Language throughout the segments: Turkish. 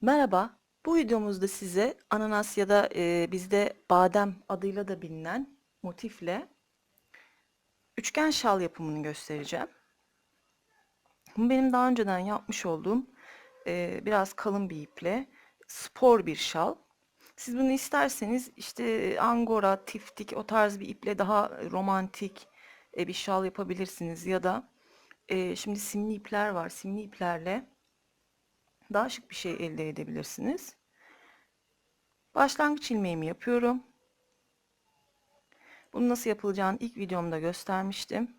Merhaba, bu videomuzda size ananas ya da e, bizde badem adıyla da bilinen motifle üçgen şal yapımını göstereceğim. Bu benim daha önceden yapmış olduğum e, biraz kalın bir iple spor bir şal. Siz bunu isterseniz işte angora, tiftik o tarz bir iple daha romantik e, bir şal yapabilirsiniz ya da e, şimdi simli ipler var. Simli iplerle daha şık bir şey elde edebilirsiniz. Başlangıç ilmeğimi yapıyorum. Bunu nasıl yapılacağını ilk videomda göstermiştim.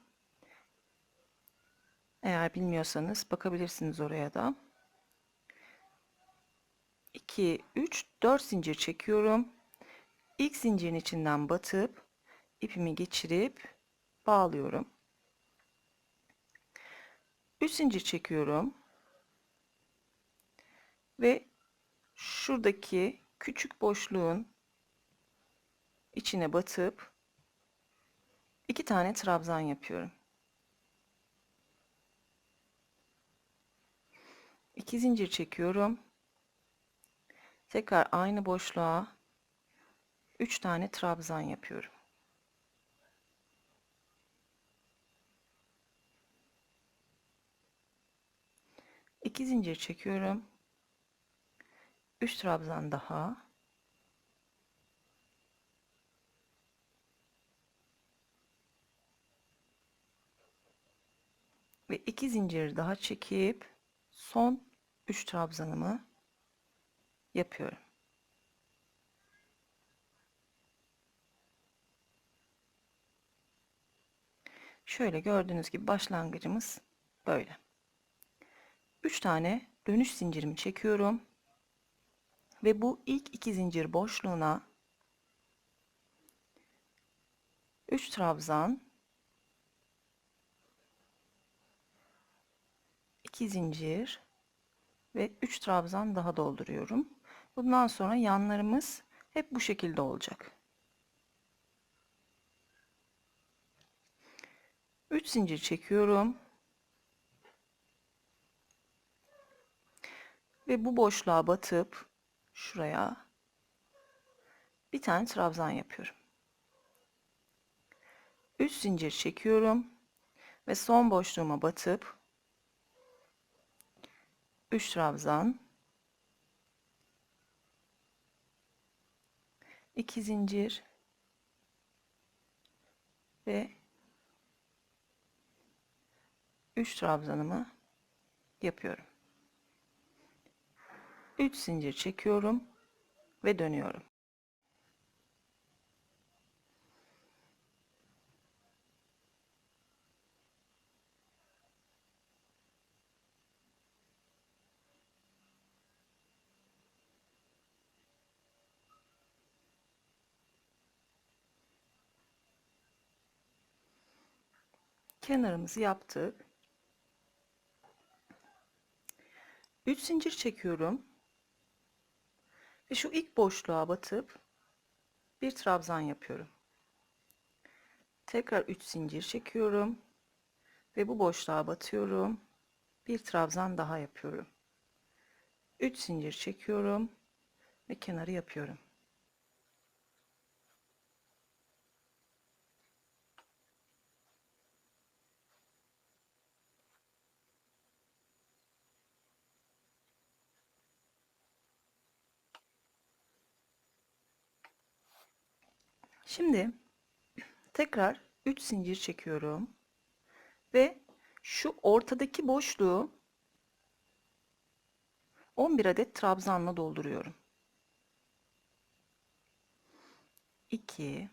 Eğer bilmiyorsanız bakabilirsiniz oraya da. 2, 3, 4 zincir çekiyorum. İlk zincirin içinden batıp ipimi geçirip bağlıyorum. 3 zincir çekiyorum. Ve şuradaki küçük boşluğun içine batıp iki tane trabzan yapıyorum. İki zincir çekiyorum. Tekrar aynı boşluğa üç tane trabzan yapıyorum. İki zincir çekiyorum. 3 trabzan daha. Ve 2 zincir daha çekip son 3 trabzanımı yapıyorum. Şöyle gördüğünüz gibi başlangıcımız böyle. 3 tane dönüş zincirimi çekiyorum. Ve bu ilk iki zincir boşluğuna 3 trabzan 2 zincir ve 3 trabzan daha dolduruyorum. Bundan sonra yanlarımız hep bu şekilde olacak. 3 zincir çekiyorum. Ve bu boşluğa batıp şuraya bir tane trabzan yapıyorum. 3 zincir çekiyorum ve son boşluğuma batıp 3 trabzan 2 zincir ve 3 trabzanımı yapıyorum. 3 zincir çekiyorum ve dönüyorum. Kenarımızı yaptık. 3 zincir çekiyorum. Ve şu ilk boşluğa batıp bir trabzan yapıyorum. Tekrar 3 zincir çekiyorum ve bu boşluğa batıyorum. Bir trabzan daha yapıyorum. 3 zincir çekiyorum ve kenarı yapıyorum. Şimdi tekrar 3 zincir çekiyorum ve şu ortadaki boşluğu 11 adet trabzanla dolduruyorum. 2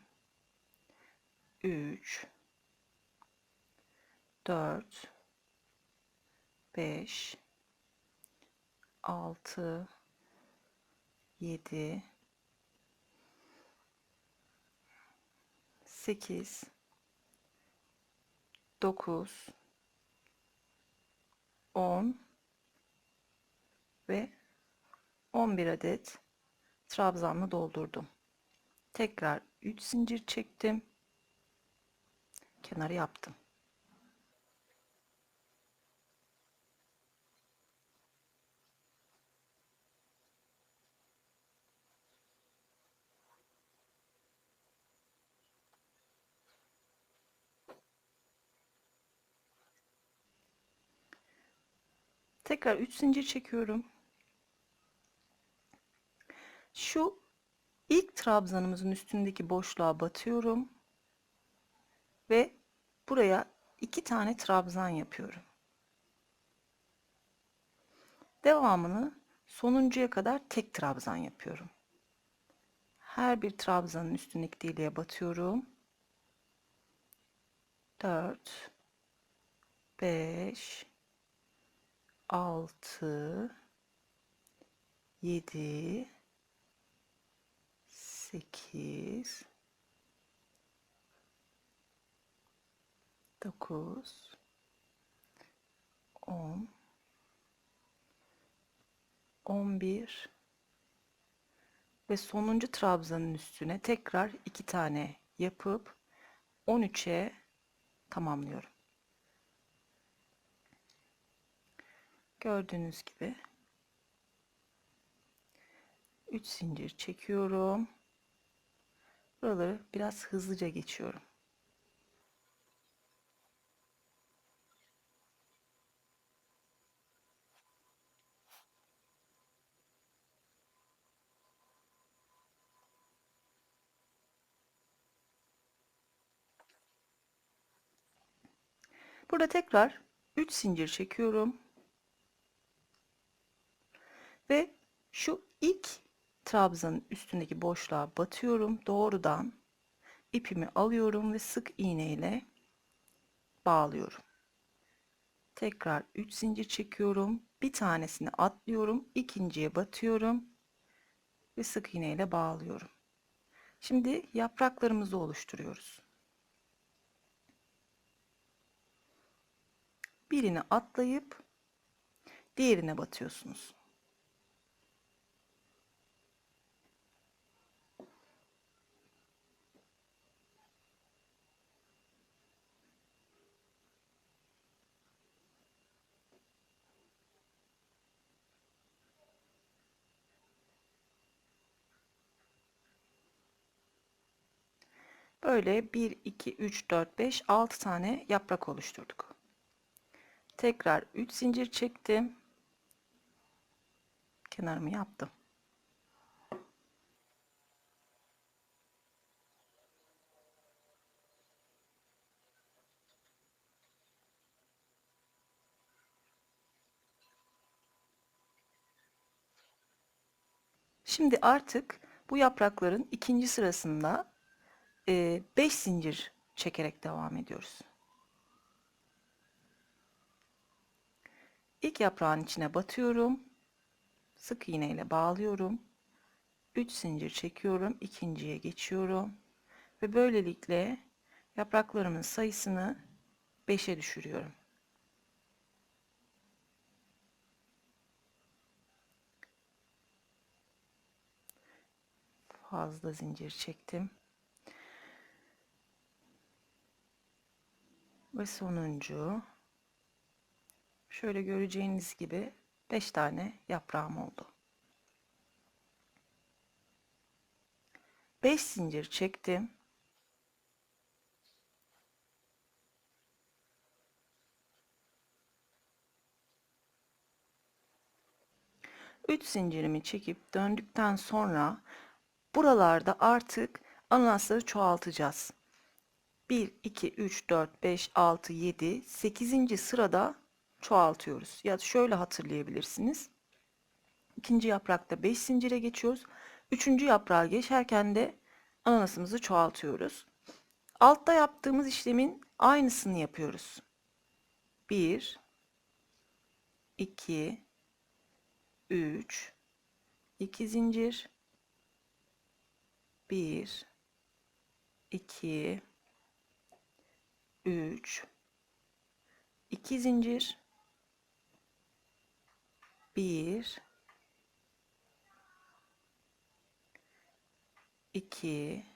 3 4 5 6 7 8 9 10 ve 11 adet trabzanla doldurdum. Tekrar 3 zincir çektim. Kenarı yaptım. Tekrar 3 zincir çekiyorum. Şu ilk trabzanımızın üstündeki boşluğa batıyorum ve buraya iki tane trabzan yapıyorum. Devamını sonuncuya kadar tek trabzan yapıyorum. Her bir trabzanın üstündeki deliğe batıyorum. 4 5 6 7 8 9 10 11 ve sonuncu trabzanın üstüne tekrar iki tane yapıp 13'e tamamlıyorum. Gördüğünüz gibi 3 zincir çekiyorum. Buraları biraz hızlıca geçiyorum. Burada tekrar 3 zincir çekiyorum. Ve şu ilk trabzanın üstündeki boşluğa batıyorum. Doğrudan ipimi alıyorum ve sık iğne ile bağlıyorum. Tekrar 3 zincir çekiyorum. Bir tanesini atlıyorum. ikinciye batıyorum ve sık iğne ile bağlıyorum. Şimdi yapraklarımızı oluşturuyoruz. Birini atlayıp diğerine batıyorsunuz. Böyle 1, 2, 3, 4, 5, 6 tane yaprak oluşturduk. Tekrar 3 zincir çektim. Kenarımı yaptım. Şimdi artık bu yaprakların ikinci sırasında 5 zincir çekerek devam ediyoruz. İlk yaprağın içine batıyorum. Sık iğne ile bağlıyorum. 3 zincir çekiyorum. ikinciye geçiyorum. Ve böylelikle yapraklarımın sayısını 5'e düşürüyorum. Fazla zincir çektim. Ve sonuncu Şöyle göreceğiniz gibi 5 tane yaprağım oldu. 5 zincir çektim. Üç zincirimi çekip döndükten sonra buralarda artık ananasları çoğaltacağız. 1, 2, 3, 4, 5, 6, 7, 8. sırada çoğaltıyoruz. Ya şöyle hatırlayabilirsiniz. İkinci yaprakta 5 zincire geçiyoruz. Üçüncü yaprağa geçerken de ananasımızı çoğaltıyoruz. Altta yaptığımız işlemin aynısını yapıyoruz. 1 2 3 2 zincir 1 2 3 2 zincir. Bir, iki,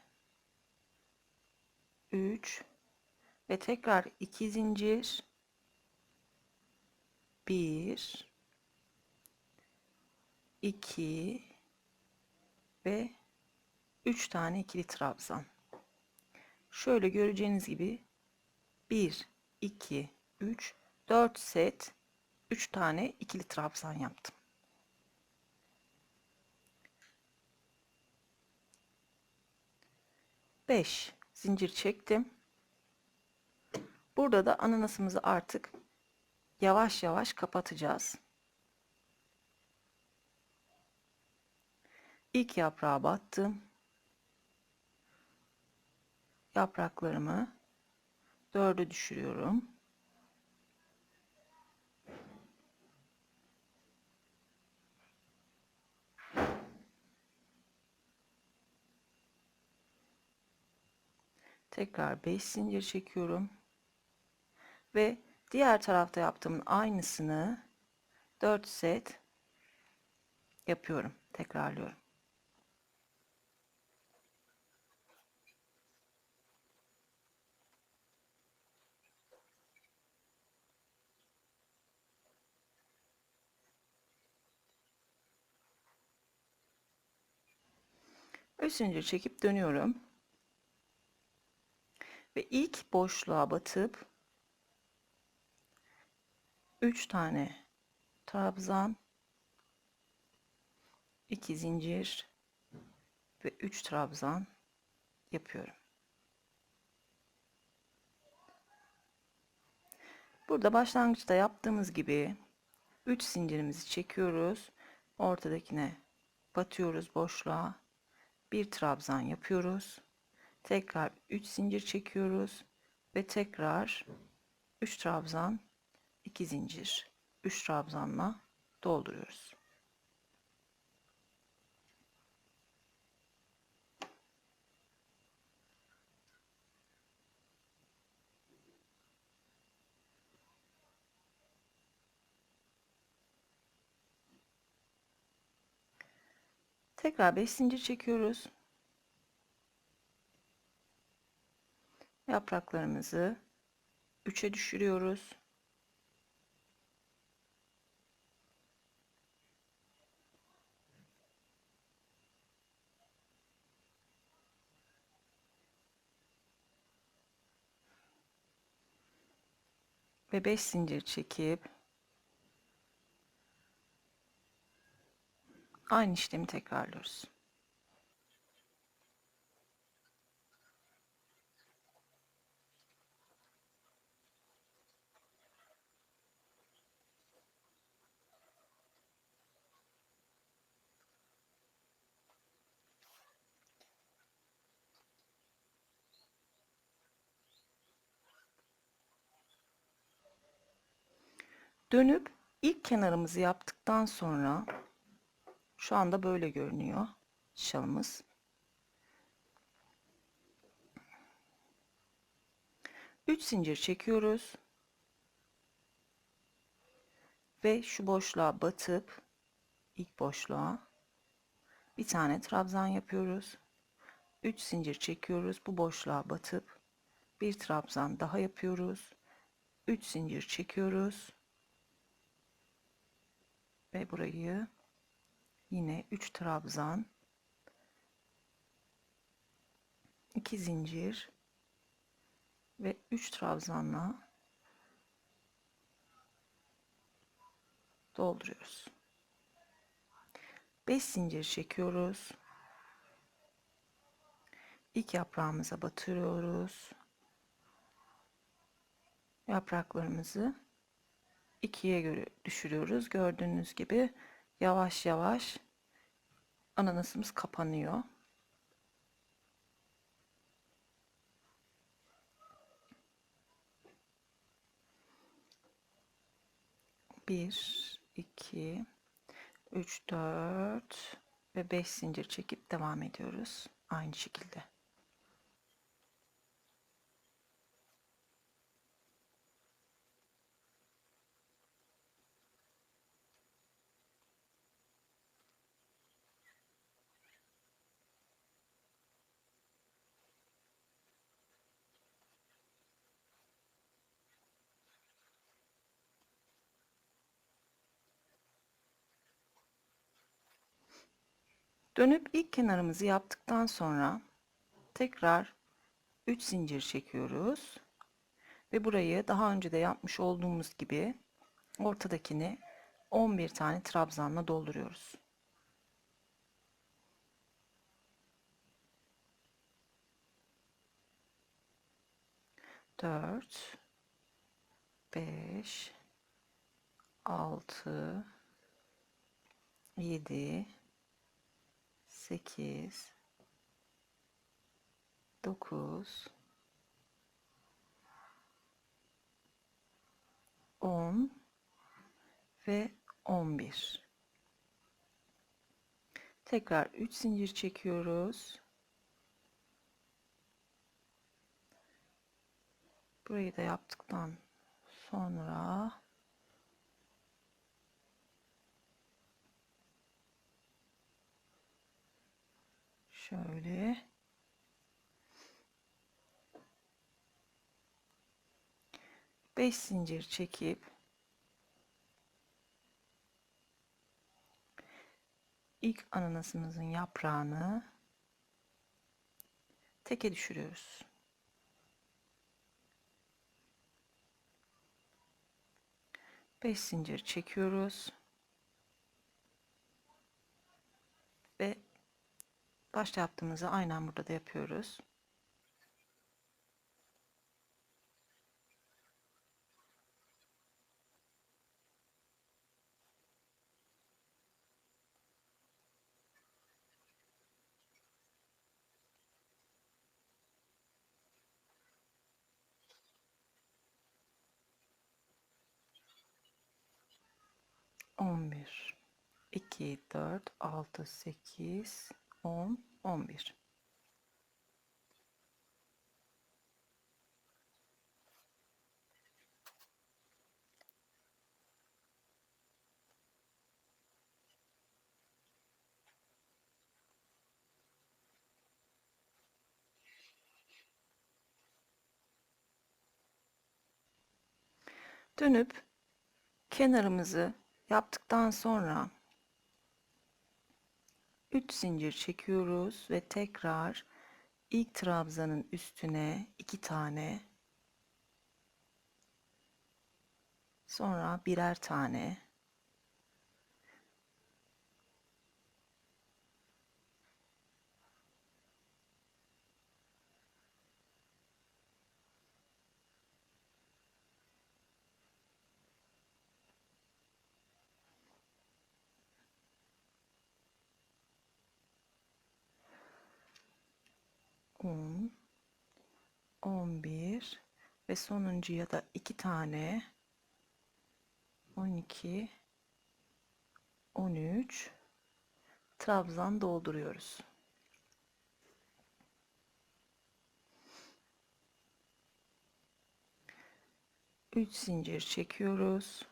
üç. Ve tekrar iki zincir, bir, iki. Ve üç tane ikili trabzan. Şöyle göreceğiniz gibi bir, iki, üç, dört set 3 tane ikili trabzan yaptım. Beş zincir çektim. Burada da ananasımızı artık yavaş yavaş kapatacağız. İlk yaprağa battım. Yapraklarımı dörde düşürüyorum. Tekrar 5 zincir çekiyorum. Ve diğer tarafta yaptığımın aynısını 4 set yapıyorum. Tekrarlıyorum. Zincir çekip dönüyorum. Ve ilk boşluğa batıp 3 tane trabzan 2 zincir ve 3 trabzan yapıyorum. Burada başlangıçta yaptığımız gibi 3 zincirimizi çekiyoruz. Ortadakine batıyoruz boşluğa. Bir trabzan yapıyoruz. Tekrar 3 zincir çekiyoruz ve tekrar 3 trabzan 2 zincir 3 trabzanla dolduruyoruz. Tekrar 5 zincir çekiyoruz. Yapraklarımızı 3'e düşürüyoruz. ve 5 zincir çekip aynı işlemi tekrarlıyoruz. Dönüp ilk kenarımızı yaptıktan sonra şu anda böyle görünüyor şalımız. Üç zincir çekiyoruz. Ve şu boşluğa batıp ilk boşluğa bir tane trabzan yapıyoruz. 3 zincir çekiyoruz. Bu boşluğa batıp bir trabzan daha yapıyoruz. 3 zincir çekiyoruz ve burayı yine 3 trabzan 2 zincir ve 3 trabzanla dolduruyoruz. 5 zincir çekiyoruz. İlk yaprağımıza batırıyoruz. Yapraklarımızı ikiye göre düşürüyoruz. Gördüğünüz gibi yavaş yavaş ananasımız kapanıyor. Bir, iki, üç, dört ve beş zincir çekip devam ediyoruz. Aynı şekilde. Dönüp ilk kenarımızı yaptıktan sonra tekrar 3 zincir çekiyoruz. Ve burayı daha önce de yapmış olduğumuz gibi ortadakini 11 tane trabzanla dolduruyoruz. Dört, beş, altı, yedi, sekiz, dokuz, on ve on bir. Tekrar 3 zincir çekiyoruz. Burayı da yaptıktan sonra şöyle beş zincir çekip ilk ananasımızın yaprağını teke düşürüyoruz. Beş zincir çekiyoruz. Ve başta yaptığımızı aynen burada da yapıyoruz. On bir, iki, dört, altı, sekiz, on, on bir. Dönüp kenarımızı yaptıktan sonra 3 zincir çekiyoruz ve tekrar ilk trabzanın üstüne 2 tane sonra birer tane on, on bir ve sonuncuya da iki tane on iki, on üç trabzan dolduruyoruz. Üç zincir çekiyoruz.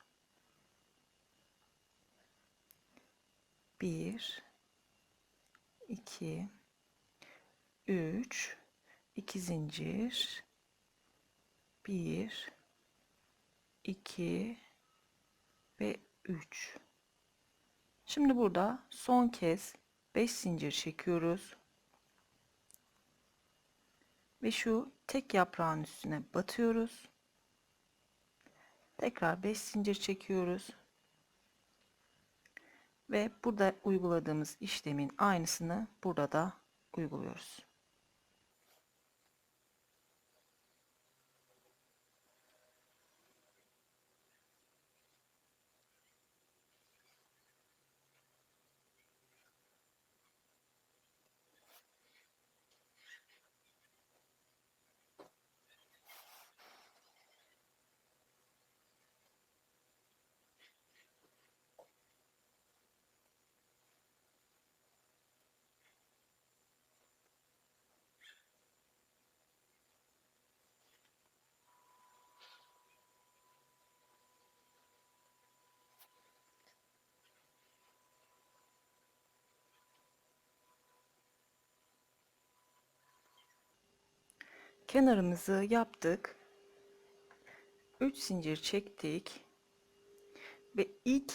Bir, iki, 3 2 zincir 1 2 ve 3 Şimdi burada son kez 5 zincir çekiyoruz. Ve şu tek yaprağın üstüne batıyoruz. Tekrar 5 zincir çekiyoruz. Ve burada uyguladığımız işlemin aynısını burada da uyguluyoruz. Kenarımızı yaptık. 3 zincir çektik. Ve ilk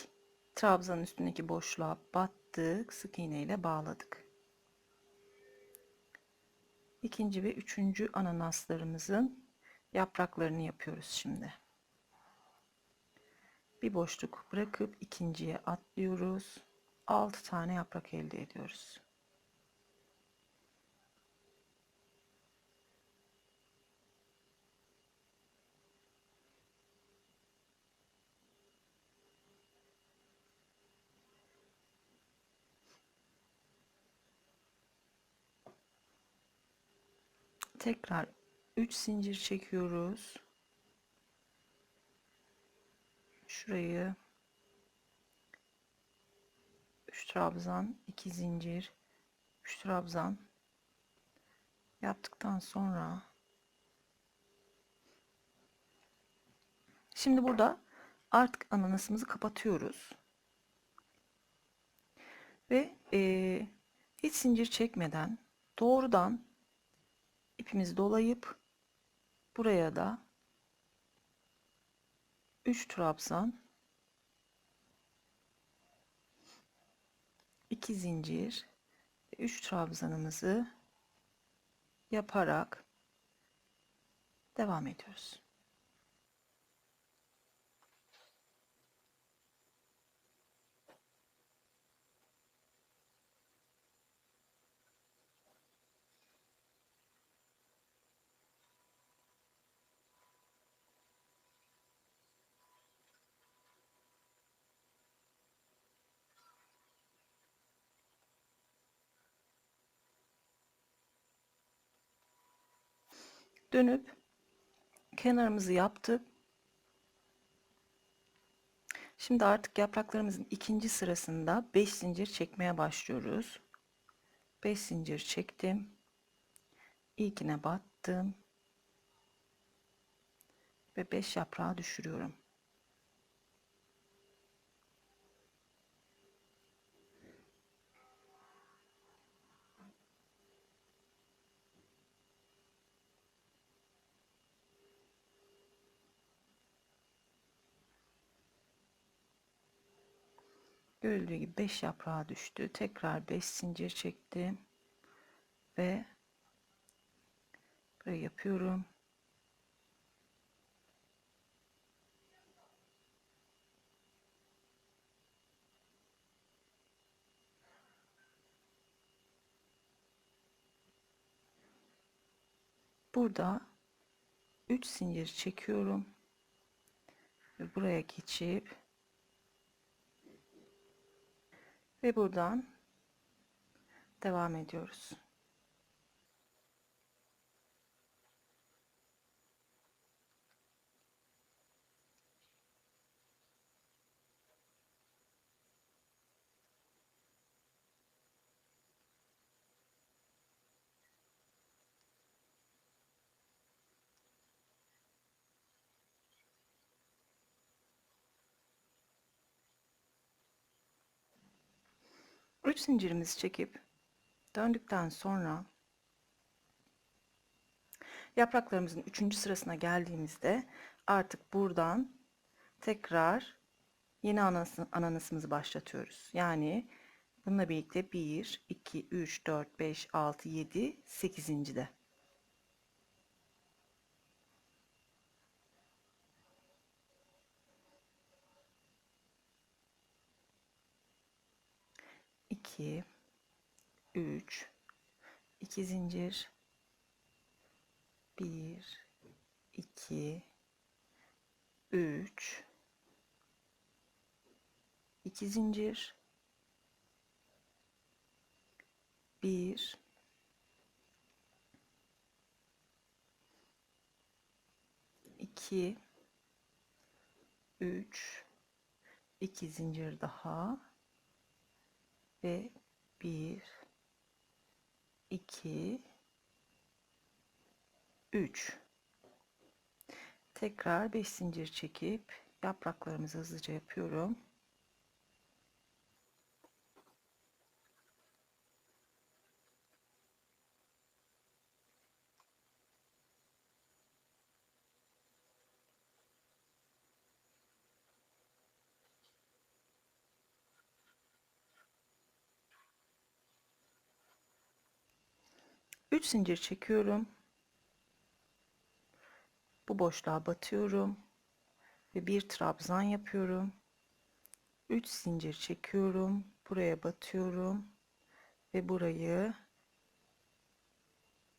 trabzanın üstündeki boşluğa battık. Sık iğne ile bağladık. İkinci ve üçüncü ananaslarımızın yapraklarını yapıyoruz şimdi. Bir boşluk bırakıp ikinciye atlıyoruz. 6 tane yaprak elde ediyoruz. Tekrar 3 zincir çekiyoruz. Şurayı 3 trabzan, 2 zincir, 3 trabzan yaptıktan sonra şimdi burada artık ananasımızı kapatıyoruz. Ve e, hiç zincir çekmeden doğrudan ipimizi dolayıp buraya da 3 trabzan 2 zincir 3 trabzanımızı yaparak devam ediyoruz. Dönüp kenarımızı yaptık. Şimdi artık yapraklarımızın ikinci sırasında 5 zincir çekmeye başlıyoruz. 5 zincir çektim. İlkine battım. Ve 5 yaprağı düşürüyorum. Görüldüğü gibi 5 yaprağı düştü. Tekrar 5 zincir çektim. Ve böyle yapıyorum. Burada 3 zincir çekiyorum. Ve buraya geçip ve buradan devam ediyoruz. Üç zincirimizi çekip döndükten sonra yapraklarımızın üçüncü sırasına geldiğimizde artık buradan tekrar yeni ananası, ananasımızı başlatıyoruz. Yani bununla birlikte 1, 2, 3, 4, 5, 6, 7, 8. de. İki, üç, iki zincir, bir, iki, üç, iki zincir, bir, iki, üç, iki zincir daha ve bir, iki, üç. Tekrar beş zincir çekip yapraklarımızı hızlıca yapıyorum. Üç zincir çekiyorum. Bu boşluğa batıyorum ve bir trabzan yapıyorum. 3 zincir çekiyorum. Buraya batıyorum ve burayı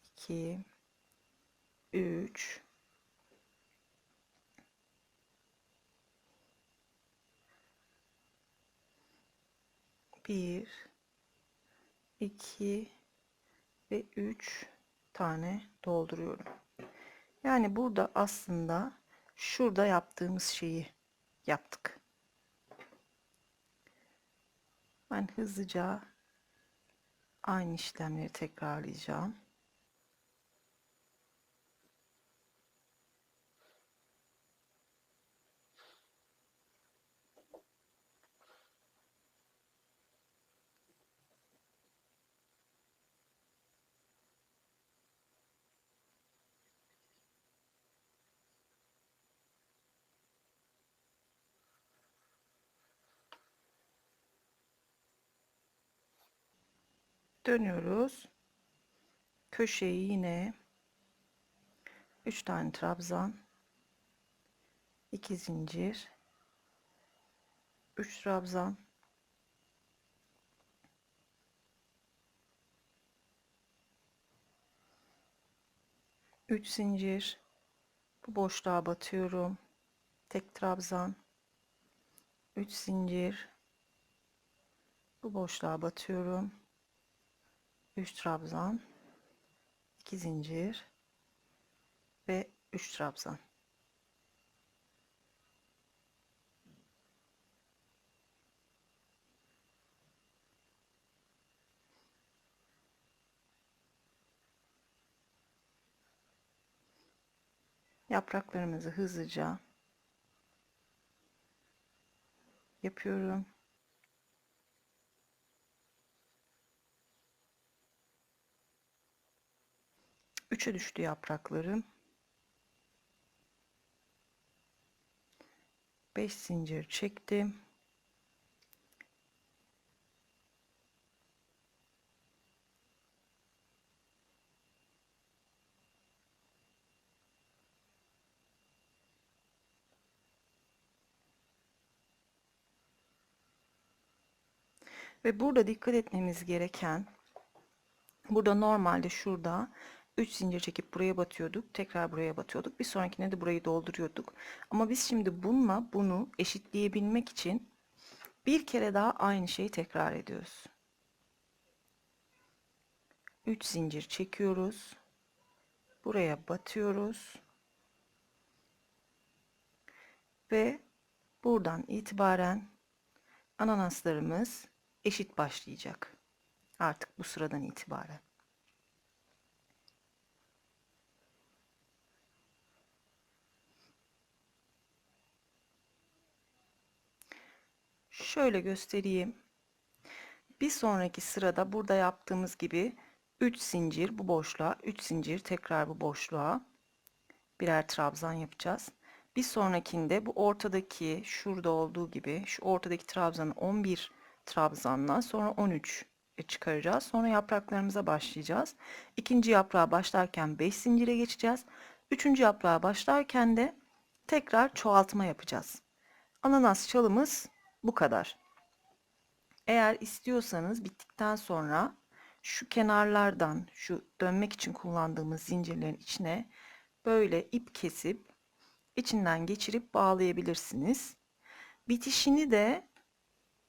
2 3 1 2 ve 3 tane dolduruyorum. Yani burada aslında şurada yaptığımız şeyi yaptık. Ben hızlıca aynı işlemleri tekrarlayacağım. Dönüyoruz. Köşeyi yine 3 tane trabzan, 2 zincir, 3 trabzan, Üç zincir. Bu boşluğa batıyorum. Tek trabzan 3 zincir. Bu boşluğa batıyorum 3 trabzan 2 zincir ve 3 trabzan yapraklarımızı hızlıca yapıyorum. Üçe düştü yapraklarım. Beş zincir çektim. Ve burada dikkat etmemiz gereken burada normalde şurada 3 zincir çekip buraya batıyorduk. Tekrar buraya batıyorduk. Bir sonrakine de burayı dolduruyorduk. Ama biz şimdi bununla bunu eşitleyebilmek için bir kere daha aynı şeyi tekrar ediyoruz. 3 zincir çekiyoruz. Buraya batıyoruz. Ve buradan itibaren ananaslarımız eşit başlayacak. Artık bu sıradan itibaren. Şöyle göstereyim. Bir sonraki sırada burada yaptığımız gibi 3 zincir bu boşluğa, 3 zincir tekrar bu boşluğa birer trabzan yapacağız. Bir sonrakinde bu ortadaki şurada olduğu gibi şu ortadaki trabzanı 11 trabzanla sonra 13 çıkaracağız. Sonra yapraklarımıza başlayacağız. İkinci yaprağa başlarken 5 zincire geçeceğiz. Üçüncü yaprağa başlarken de tekrar çoğaltma yapacağız. Ananas çalımız bu kadar. Eğer istiyorsanız bittikten sonra şu kenarlardan şu dönmek için kullandığımız zincirlerin içine böyle ip kesip içinden geçirip bağlayabilirsiniz. Bitişini de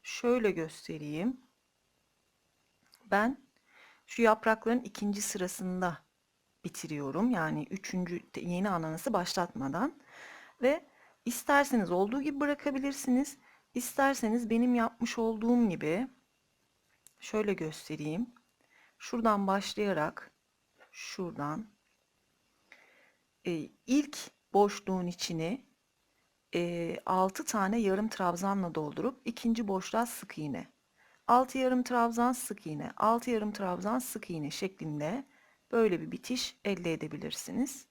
şöyle göstereyim. Ben şu yaprakların ikinci sırasında bitiriyorum. Yani üçüncü yeni ananası başlatmadan ve isterseniz olduğu gibi bırakabilirsiniz. İsterseniz benim yapmış olduğum gibi şöyle göstereyim. Şuradan başlayarak şuradan e, ilk boşluğun içini e, 6 tane yarım trabzanla doldurup ikinci boşluğa sık iğne. 6 yarım trabzan sık iğne, 6 yarım trabzan sık iğne şeklinde böyle bir bitiş elde edebilirsiniz.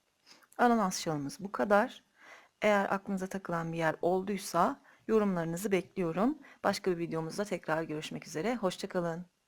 Ananas şalımız bu kadar. Eğer aklınıza takılan bir yer olduysa yorumlarınızı bekliyorum. Başka bir videomuzda tekrar görüşmek üzere. Hoşçakalın.